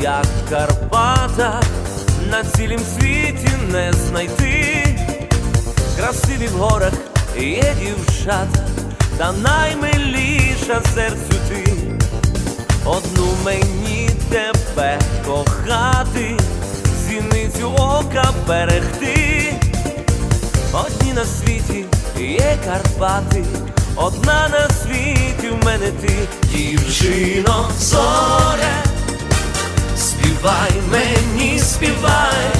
як Карпата, на цілім світі не знайти. Красиві в горах є дівчата, та наймиліша серцю ти. Одну мені тебе кохати, зіницю ока берегти. Одні на світі є Карпати, одна на світі в мене ти, дівчино, зоре, співай мені, співай.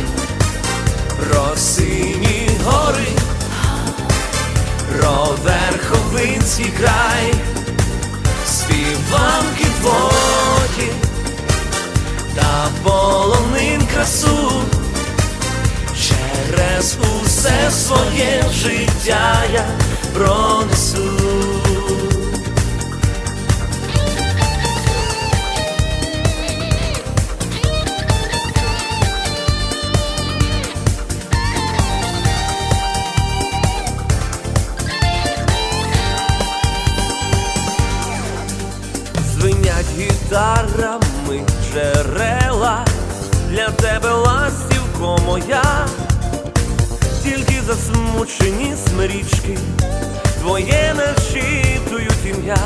Про сині гори, про верховинський край, співанки твої та полонин красу. Через усе своє життя я пронесу. Гітарами джерела, для тебе ластівко моя, тільки засмучені смирічки, твоє начитують ім'я,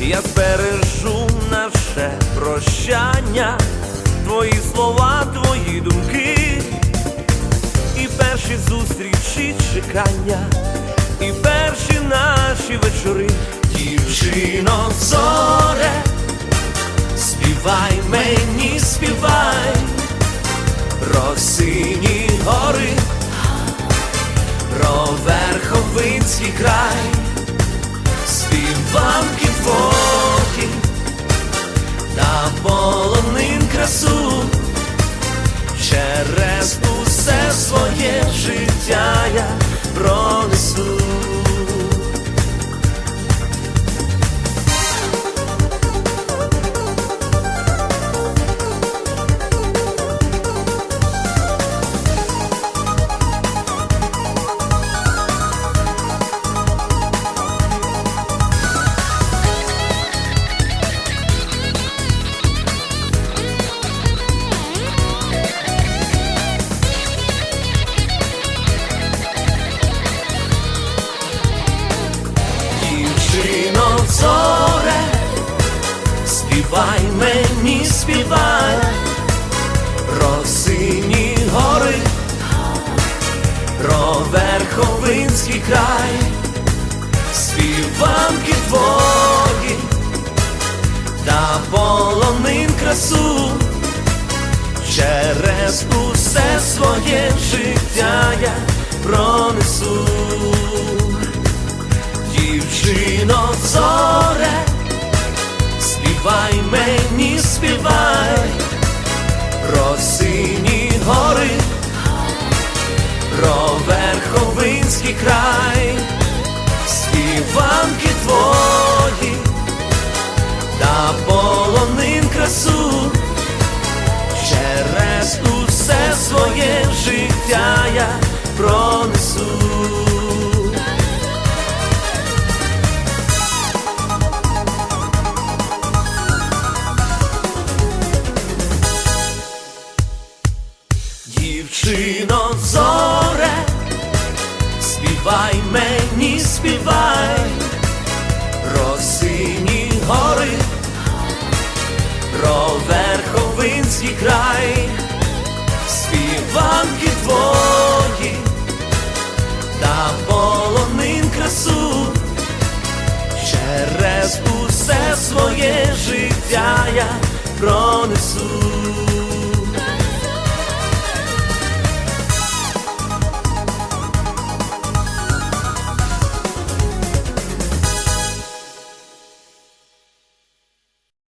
я збережу наше прощання, твої слова, твої думки, і перші зустрічі чекання, і перші наші вечори, про сині гори, про верховинський край, співанки воки та полонин красу. Через усе своє життя співай про сині гори, про верховинський край, співанки твої та полонин красу. Через усе своє життя я пронесу. Дівчино, зоре, співай мені, про верховинський край, співанки твої та полонин красу. Через усе своє життя я пронесу. soprano